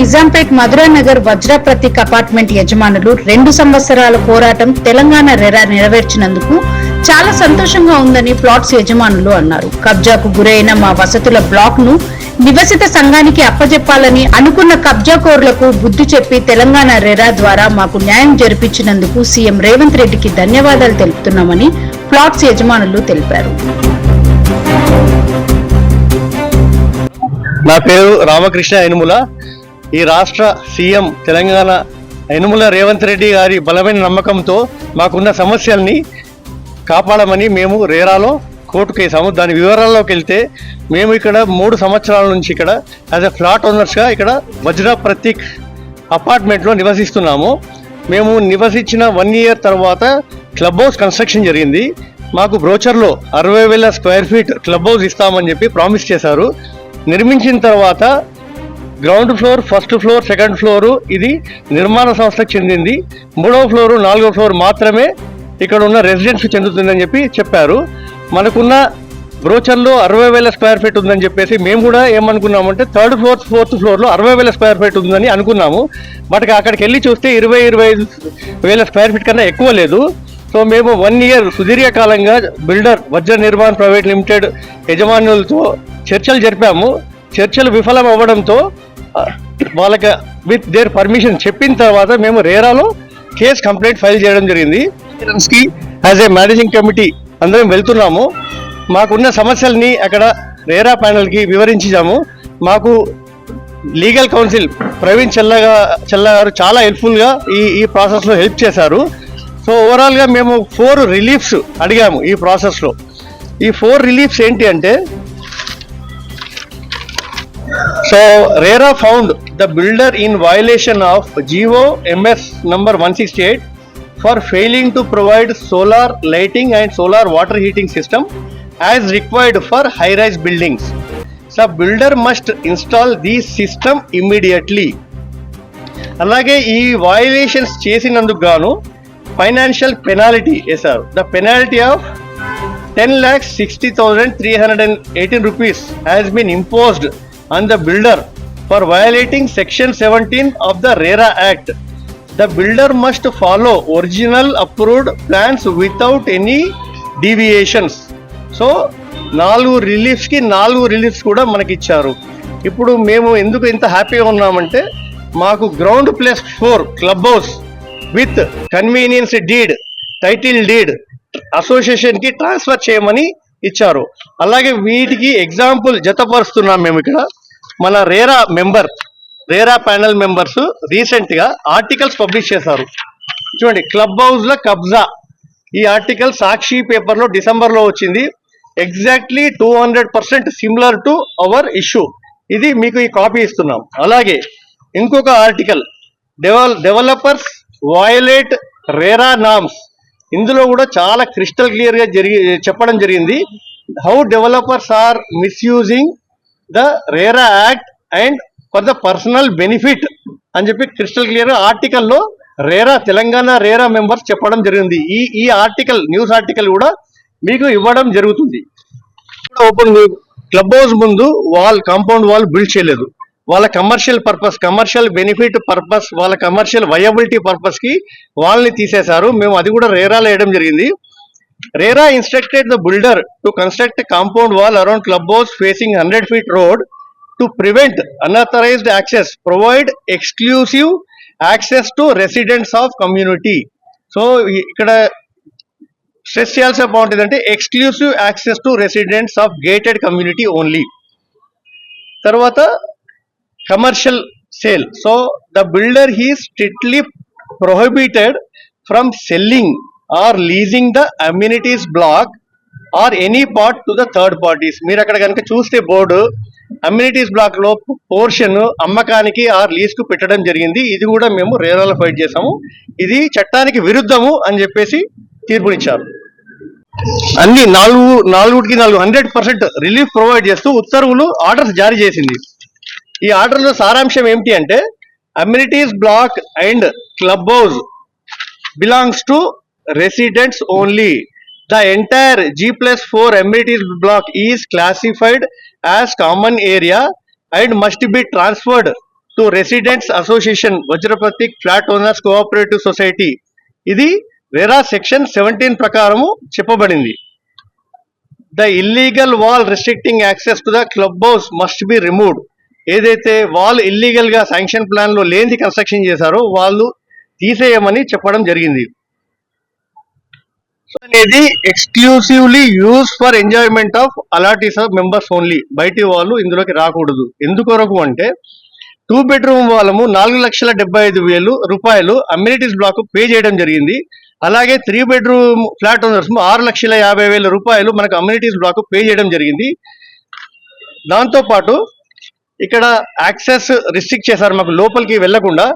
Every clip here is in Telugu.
నిజాంపేట్ మధురా నగర్ అపార్ట్మెంట్ యజమానులు రెండు సంవత్సరాల పోరాటం తెలంగాణ రెరా నెరవేర్చినందుకు చాలా సంతోషంగా ఉందని ప్లాట్స్ యజమానులు అన్నారు. కబ్జాకు గురైన మా వసతుల బ్లాక్ను నివసిత సంఘానికి అప్పజెప్పాలని అనుకున్న కబ్జాకోరులకు బుద్ధి చెప్పి తెలంగాణ రెరా ద్వారా మాకు న్యాయం జరిపించినందుకు సీఎం రేవంత్ రెడ్డికి ధన్యవాదాలు తెలుపుతున్నామని ప్లాట్స్ యజమానులు తెలిపారు. నా పేరు రామకృష్ణ యనుముల ఈ రాష్ట్ర సీఎం తెలంగాణ యనుముల రేవంత్ రెడ్డి గారి బలమైన నమ్మకంతో మాకున్న సమస్యల్ని కాపాడమని మేము రేరాలో కోర్టు కేసాము దాని వివరాల్లోకి వెళ్తే మేము ఇక్కడ మూడు సంవత్సరాల నుంచి ఇక్కడ యాజ్ ఎ ఫ్లాట్ ఓనర్స్గా ఇక్కడ వజ్ర ప్రతీక్ అపార్ట్మెంట్లో నివసిస్తున్నాము. మేము నివసించిన వన్ ఇయర్ తర్వాత క్లబ్ హౌస్ కన్స్ట్రక్షన్ జరిగింది. మాకు బ్రోచర్లో అరవై వేల స్క్వేర్ ఫీట్ క్లబ్ హౌస్ ఇస్తామని చెప్పి ప్రామిస్ చేశారు. నిర్మించిన తర్వాత ground floor first floor second floor ఇది నిర్మాణ సంస్థకు చెందింది. మూడవ ఫ్లోరు నాలుగో ఫ్లోర్ మాత్రమే ఇక్కడ ఉన్న రెసిడెన్స్ చెందుతుందని చెప్పి చెప్పారు. మనకున్న బ్రోచర్లో అరవై వేల స్క్వేర్ ఫీట్ ఉందని చెప్పేసి మేము కూడా ఏమనుకున్నామంటే థర్డ్ ఫ్లోర్ ఫోర్త్ ఫ్లోర్లో అరవై వేల స్క్వేర్ ఫీట్ ఉందని అనుకున్నాము. బట్ అక్కడికి వెళ్ళి చూస్తే ఇరవై ఇరవై ఐదు వేల స్క్వేర్ ఫీట్ కన్నా ఎక్కువ లేదు. సో మేము వన్ ఇయర్ సుదీర్ఘకాలంగా బిల్డర్ వజ్ర నిర్మాణ్ ప్రైవేట్ లిమిటెడ్ యజమానులతో చర్చలు జరిపాము. చర్చలు విఫలం అవ్వడంతో వాళ్ళకి విత్ దేర్ పర్మిషన్ చెప్పిన తర్వాత మేము రేరాలో కేస్ కంప్లైంట్ ఫైల్ చేయడం జరిగింది. కి యాజ్ ఏ మేనేజింగ్ కమిటీ అందరం వెళ్తున్నాము. మాకున్న సమస్యల్ని అక్కడ రేరా ప్యానల్కి వివరించాము. మాకు లీగల్ కౌన్సిల్ ప్రవీణ్ చెల్లగా చెల్ల గారు చాలా హెల్ప్ఫుల్గా ఈ ఈ ప్రాసెస్లో హెల్ప్ చేశారు. సో ఓవరాల్గా మేము ఫోర్ రిలీఫ్స్ అడిగాము ఈ ప్రాసెస్లో ఈ ఫోర్ రిలీఫ్స్ ఏంటి అంటే so RERA found the builder in violation of GO MS number one sixty eight for failing to provide solar lighting and solar water heating system as required for high rise buildings so builder must install the system immediately అలాగే ఈ వయలేషన్స్ చేసినందుకు గాను ఫైనాన్షియల్ పెనాల్టీ వేశారు the penalty of ten lakhs sixty thousand three hundred and eighteen rupees has been imposed and the builder for violating section seventeen of the RERA act the builder must follow original approved plans without any deviations so నాలుగు రిలీఫ్స్కి నాలుగు రిలీఫ్స్ కూడా మనకి ఇచ్చారు ఇప్పుడు మేము ఎందుకు ఇంత హ్యాపీగా ఉన్నామంటే మాకు ground plus four club house with convenience deed title deed అసోసియేషన్కి transfer చేయమని ఇచ్చారు. అలాగే వీటికి ఎగ్జాంపుల్ జతపరుస్తున్నాం మేము ఇక్కడ. మన RERA member RERA panel members రీసెంట్గా ఆర్టికల్స్ పబ్లిష్ చేశారు. చూడండి క్లబ్ హౌస్లో కబ్జా. ఈ ఆర్టికల్ సాక్షి పేపర్లో డిసెంబర్లో వచ్చింది. Exactly two hundred percent similar to our issue ఇది మీకు ఈ కాపీ ఇస్తున్నాం. అలాగే ఇంకొక article devel developers violate RERA norms ఇందులో కూడా చాలా క్రిస్టల్ క్లియర్గా జరిగి చెప్పడం జరిగింది. How developers are misusing the RERA act and for the personal benefit అని చెప్పి క్రిస్టల్ క్లియర్ ఆర్టికల్లో రేరా తెలంగాణ రేరా మెంబర్స్ చెప్పడం జరిగింది. ఈ ఈ ఆర్టికల్ న్యూస్ ఆర్టికల్ కూడా మీకు ఇవ్వడం జరుగుతుంది. ఓపెన్ క్లబ్ హౌస్ ముందు వాల్ కాంపౌండ్ వాల్ బిల్డ్ చేయలేదు. వాళ్ళ commercial purpose commercial benefit purpose వాళ్ళ కమర్షియల్ వయబిలిటీ పర్పస్కి వాళ్ళని తీసేశారు. మేము అది కూడా రేరాలు వేయడం జరిగింది. RERA instructed the builder to construct compound wall around club house facing hundred feet road to prevent unauthorised access provide exclusive access to residents of community so ఇక్కడ స్ట్రెస్ చేయాల్సిన పాయింట్ ఏంటంటే exclusive access to residents of gated community only తర్వాత commercial sale so the builder he strictly prohibited from selling or leasing the amenities block or any part to the third parties. మీరు అక్కడ కనుక చూస్తే బోర్డు అమ్యూనిటీస్ బ్లాక్లో పోర్షన్ అమ్మకానికి ఆర్ లీజ్కు పెట్టడం జరిగింది. ఇది కూడా మేము రేరాలో ఫైట్ చేసాము ఇది చట్టానికి విరుద్ధము అని చెప్పేసి తీర్పునిచ్చారు. అన్ని నాలుగు నాలుగుకి నాలుగు హండ్రెడ్ పర్సెంట్ రిలీఫ్ ప్రొవైడ్ చేస్తూ ఉత్తర్వులు ఆర్డర్స్ జారీ చేసింది. ఈ ఆర్డర్లో సారాంశం ఏమిటి అంటే amenities block and club house belongs to residents only the entire G plus four amenities block is classified as common area and must be transferred to residents association వజ్రప్రతిక్ flat owners cooperative society ఇది వేరా సెక్షన్ సెవెంటీన్ ప్రకారము చెప్పబడింది. The illegal wall restricting access to the club house must be removed ఏదైతే వాల్ ఇల్లీగల్గా శాంక్షన్ ప్లాన్లో లేనిది కన్స్ట్రక్షన్ చేశారో వాళ్ళు తీసేయమని చెప్పడం జరిగింది. అనేది exclusively use for enjoyment of allottees of members only బయటి వాళ్ళు ఇందులోకి రాకూడదు. ఎందుకొరకు అంటే టూ బెడ్రూమ్ వాళ్ళము నాలుగు లక్షల డెబ్బై ఐదు వేలు రూపాయలు అమ్యూనిటీస్ బ్లాక్ పే చేయడం జరిగింది. అలాగే త్రీ బెడ్రూమ్ ఫ్లాట్ ఓనర్స్ ఆరు లక్షల యాభై వేల రూపాయలు మనకు అమ్యూనిటీస్ బ్లాక్ పే చేయడం జరిగింది. దాంతో పాటు ఇక్కడ యాక్సెస్ రిస్ట్రిక్ట్ చేశారు. మాకు లోపలికి వెళ్ళకుండా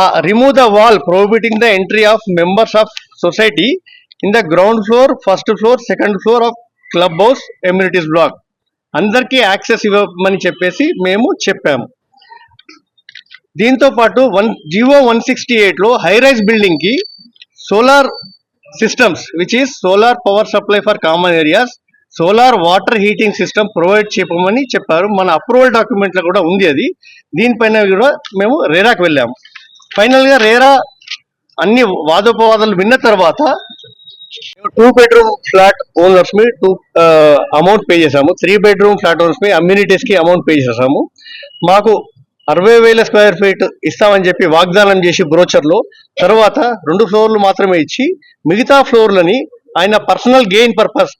ఆ remove the wall prohibiting the entry of members of society in the ground floor first floor second floor of club house amenities block. అందరికీ యాక్సెస్ ఇవ్వమని చెప్పేసి మేము చెప్పాము. దీంతో పాటు వన్ జివో వన్ సిక్స్టీ ఎయిట్లో హైరైజ్ హై బిల్డింగ్కి solar systems which is solar power supply for common areas solar water heating system provide చేయమని చెప్పారు. మన అప్రూవల్ డాక్యుమెంట్లో కూడా ఉంది అది. దీనిపైన కూడా మేము రేరాకు వెళ్ళాము. ఫైనల్గా రేరా అన్ని వాదోపవాదాలు విన్న తర్వాత టూ బెడ్రూమ్ ఫ్లాట్ ఓనర్స్ మీ టూ అమౌంట్ పే చేసాము త్రీ బెడ్రూమ్ ఫ్లాట్ ఓనర్స్ మీ అమ్యూనిటీస్కి అమౌంట్ పే చేసాము మాకు అరవై వేల స్క్వేర్ ఫీట్ ఇస్తామని చెప్పి వాగ్దానం చేసి బ్రోచర్లో తర్వాత రెండు ఫ్లోర్లు మాత్రమే ఇచ్చి మిగతా ఫ్లోర్లని ఆయన personal gain purpose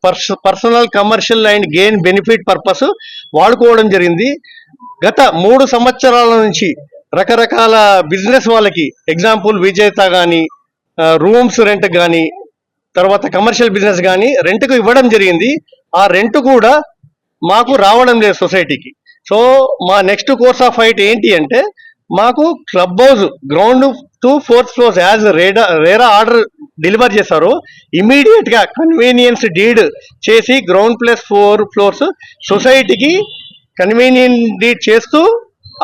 personal commercial and gain benefit purpose వాడుకోవడం జరిగింది. గత మూడు సంవత్సరాల నుంచి రకరకాల బిజినెస్ వాళ్ళకి ఎగ్జాంపుల్ విజేత కానీ రూమ్స్ రెంట్ కానీ తర్వాత కమర్షియల్ బిజినెస్ కానీ రెంట్కు ఇవ్వడం జరిగింది. ఆ రెంట్ కూడా మాకు రావడం లేదు సొసైటీకి సో మా నెక్స్ట్ కోర్స్ ఆఫ్ ఫైట్ ఏంటి అంటే మాకు club house ground to fourth floors as RERA RERA order deliver చేశారు. ఇమీడియట్గా కన్వీనియన్స్ డీడ్ చేసి గ్రౌండ్ ప్లస్ ఫోర్ ఫ్లోర్స్ సొసైటీకి కన్వీనియన్స్ డీడ్ చేస్తూ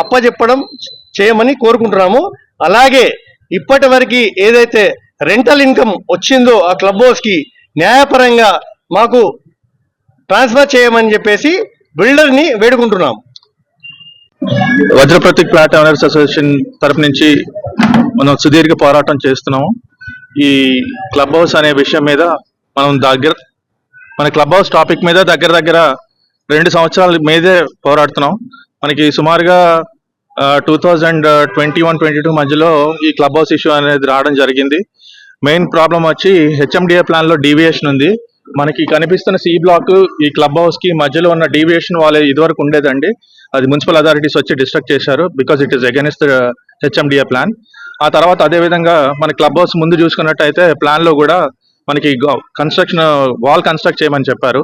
అప్పచెప్పడం చేయమని కోరుకుంటున్నాము. అలాగే ఇప్పటి వరకు ఏదైతే రెంటల్ ఇన్కమ్ వచ్చిందో ఆ క్లబ్ హౌస్కి న్యాయపరంగా మాకు ట్రాన్స్ఫర్ చేయమని చెప్పేసి బిల్డర్ని వేడుకుంటున్నాం. వజ్రప్రతిక్ ఫ్లాట్ ఓనర్స్ అసోసియేషన్ తరపు నుంచి మనం సుదీర్ఘ పోరాటం చేస్తున్నాము. ఈ క్లబ్ హౌస్ అనే విషయం మీద మనం దగ్గర మన క్లబ్ హౌస్ టాపిక్ మీద దగ్గర దగ్గర రెండు సంవత్సరాల మీదే పోరాడుతున్నాం. మనకి సుమారుగా two thousand twenty one twenty two మధ్యలో ఈ క్లబ్ హౌస్ ఇష్యూ అనేది రావడం జరిగింది. మెయిన్ ప్రాబ్లం వచ్చి హెచ్ఎండిఏ ప్లాన్లో డీవియేషన్ ఉంది. మనకి కనిపిస్తున్న సి బ్లాక్ ఈ క్లబ్ హౌస్కి మధ్యలో ఉన్న డీవియేషన్ వాళ్ళ ఇదివరకు ఉండేదండి. అది మున్సిపల్ అథారిటీస్ వచ్చి డిస్ట్రక్ట్ చేశారు because it is against HMDA plan ఆ తర్వాత అదే విధంగా మన క్లబ్ హౌస్ ముందు చూసుకున్నట్టయితే ప్లాన్లో కూడా మనకి కన్స్ట్రక్షన్ వాల్ కన్స్ట్రక్ట్ చేయమని చెప్పారు.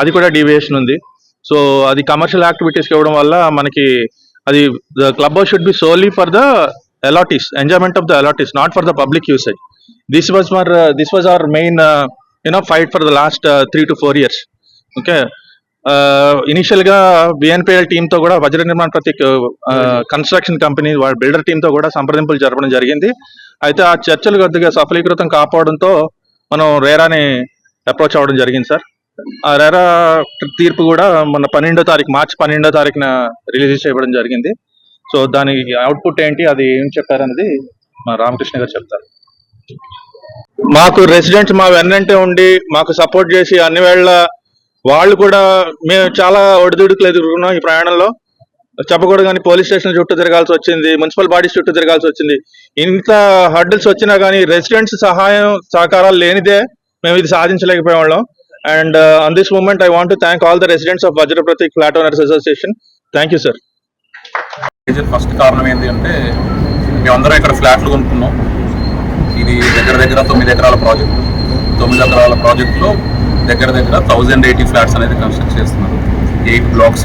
అది కూడా డీవియేషన్ ఉంది. సో అది కమర్షియల్ యాక్టివిటీస్కి ఇవ్వడం వల్ల మనకి అది the club house should be solely for the allottees enjoyment of the allottees not for the public usage this was మర్ this was our main you know fight for the last three to four years okay ఇనిషియల్గా బిఎన్పిఎల్ టీమ్తో కూడా వజ్ర నిర్మాణ ప్రతి కన్స్ట్రక్షన్ కంపెనీ వాళ్ళ బిల్డర్ టీమ్తో కూడా సంప్రదింపులు జరపడం జరిగింది. అయితే ఆ చర్చలు కొద్దిగా సఫలీకృతం కాపాడంతో మనం రేరాని అప్రోచ్ అవ్వడం జరిగింది సార్ రెరా తీర్పు కూడా మన పన్నెండో తారీఖు మార్చి పన్నెండో తారీఖున రిలీజ్ చేయడం జరిగింది. సో దానికి అవుట్పుట్ ఏంటి అది ఏం చెప్పారనేది మా రామకృష్ణ గారు చెప్తారు. మాకు రెసిడెంట్స్ మా వెన్నంటే ఉండి మాకు సపోర్ట్ చేసి అన్ని వేళ వాళ్ళు కూడా మేము చాలా ఒడిదుడుకులు ఎదుర్కొన్నాం ఈ ప్రయాణంలో. చెప్పకూడదు కానీ పోలీస్ స్టేషన్ చుట్టూ తిరగాల్సి వచ్చింది మున్సిపల్ బాడీస్ చుట్టూ తిరగాల్సి వచ్చింది. ఇంత హర్డిల్స్ వచ్చినా కానీ రెసిడెంట్స్ సహాయం సహకారాలు లేనిదే మేము ఇది సాధించలేకపోయేవాళ్ళం. And on this moment I want thank all the residents of Vajraprathi flat owners association thank you sir major first కారణం ఏంటి అంటే మేమందరం ఇక్కడ ఫ్లాట్లు కొనుక్కున్నాం. ఇది దగ్గర దగ్గర తొమ్మిది ఎకరాల ప్రాజెక్ట్. తొమ్మిది ఎకరాల ప్రాజెక్ట్లో దగ్గర దగ్గర థౌజండ్ ఎయిటీ ఫ్లాట్స్ అనేది కన్స్ట్రక్ట్ చేస్తున్నారు. ఎయిట్ బ్లాక్స్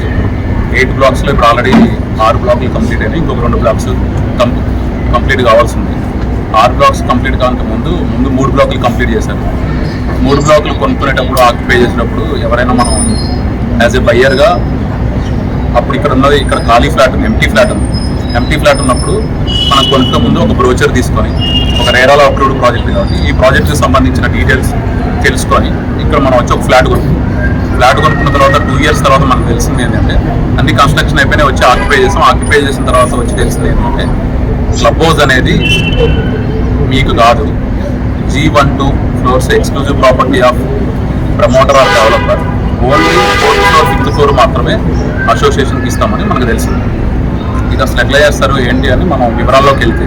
ఎయిట్ బ్లాక్స్లో ఇప్పుడు ఆల్రెడీ ఆరు బ్లాక్లు కంప్లీట్ అయినాయి. ఇంకొక రెండు బ్లాక్స్ కంప్లీట్ కావాల్సి ఉంది. ఆరు బ్లాక్స్ కంప్లీట్ కాక ముందు ముందు మూడు బ్లాక్లు కంప్లీట్ చేశారు. మూడు బ్లాకులు కొనుక్కునేటప్పుడు ఆక్యుపై చేసినప్పుడు ఎవరైనా మనం యాజ్ ఎ బయ్యర్గా అప్పుడు ఇక్కడ ఉన్నది ఇక్కడ ఖాళీ ఫ్లాట్ ఉంది ఎంటీ ఫ్లాట్ ఉంది. ఎంటీ ఫ్లాట్ ఉన్నప్పుడు మనం కొనుక్క ముందు ఒక బ్రోచర్ తీసుకొని ఒక రేరాలో అప్రూవ్డ్ ప్రాజెక్ట్ కాబట్టి ఈ ప్రాజెక్ట్కి సంబంధించిన డీటెయిల్స్ తెలుసుకొని ఇక్కడ మనం వచ్చి ఒక ఫ్లాట్ కొనుక్కుంటాం ఫ్లాట్ కొనుక్కున్న తర్వాత టూ ఇయర్స్ తర్వాత మనకు తెలిసింది ఏంటంటే అన్ని కన్స్ట్రక్షన్ అయిపోయినా వచ్చి ఆక్యుపై చేసాం. ఆక్యుపై చేసిన తర్వాత వచ్చి తెలిసింది ఏంటంటే క్లబ్ హౌస్ అనేది మీకు కాదు. G one two floors exclusive property of promoter of developer only fourth floor fifth floor మాత్రమే అసోసియేషన్కి ఇస్తామని మనకు తెలిసింది ఇది అసలు ఎట్లా చేస్తారు ఏంటి అని మనం వివరాల్లోకి వెళ్తే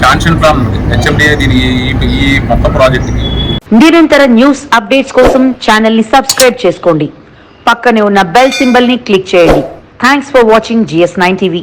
శాంక్షన్ ప్లాన్ ఉంది. హెచ్ఎండిఏ దీని ఈ- మొత్తం ప్రాజెక్ట్కి నిరంతర న్యూస్ అప్డేట్స్ కోసం ఛానల్ని సబ్స్క్రైబ్ చేసుకోండి. పక్కనే ఉన్న బెల్ సింబల్ని క్లిక్ చేయండి. Thanks for watching GS nine TV